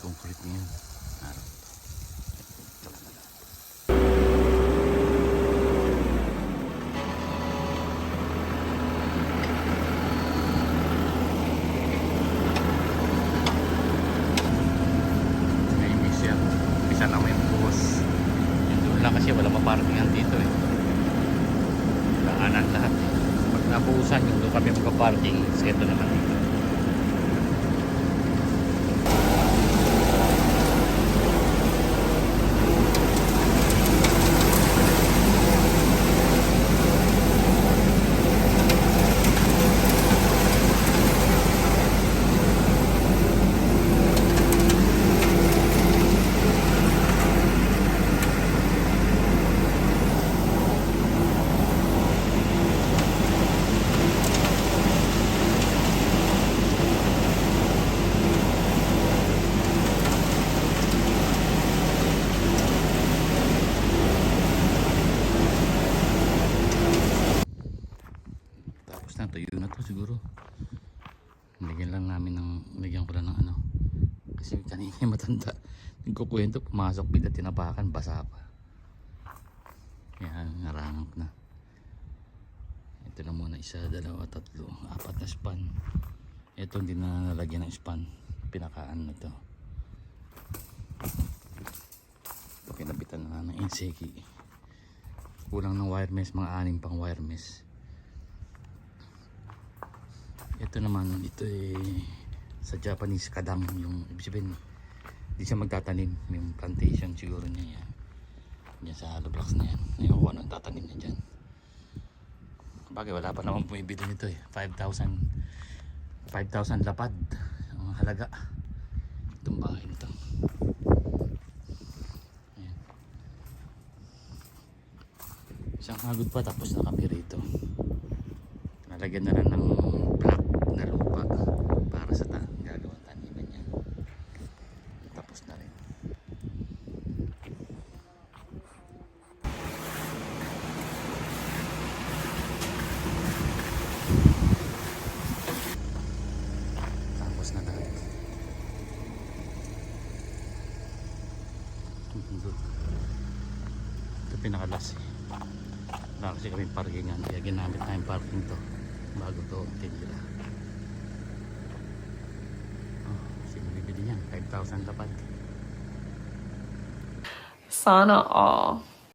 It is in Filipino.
Araw. Tsaka na miss yan. Isa na may buhos. Doon lang kasi wala maparkingan dito eh. Daanan lahat. Pag nabuhusan yung doon kami magka-parking, skento naman dito. Tapos na, to siguro. Lagyan lang namin ng, lagyan ko lang ng ano. Kasi kanina matanda. Nagkukwento, pumasok bigla tinapakan, basa pa. Yan, narangap na. Ito na muna, isa, dalawa, tatlo, apat na span. Ito hindi na nalagyan ng span. Pinakaan na to. Ito kinabitan na ng inseki. Kulang ng wire mesh, mga anim pang wire mesh. Ito naman, ito eh sa Japanese kadam yung ibig sabihin hindi siya magtatanim. Yung plantation siguro niya yan. Yan sa hollow blocks na yan. Ayun ko anong tatanim niya dyan. Bagay wala pa naman bumibili nito eh. 5,000 5,000 lapad. Ang halaga. Itong bahay nito Ayan. isang hagod pa tapos na kami rito nalagyan na lang ng black na lupa para sa ta gagawang taniman niya tapos na rin tapos na lahat ito pinakalas eh wala kasi kami parkingan kaya ginamit na yung parking to. Bago to tinira. Oh, sino bibili niyan. 5,000 lapad Sana all.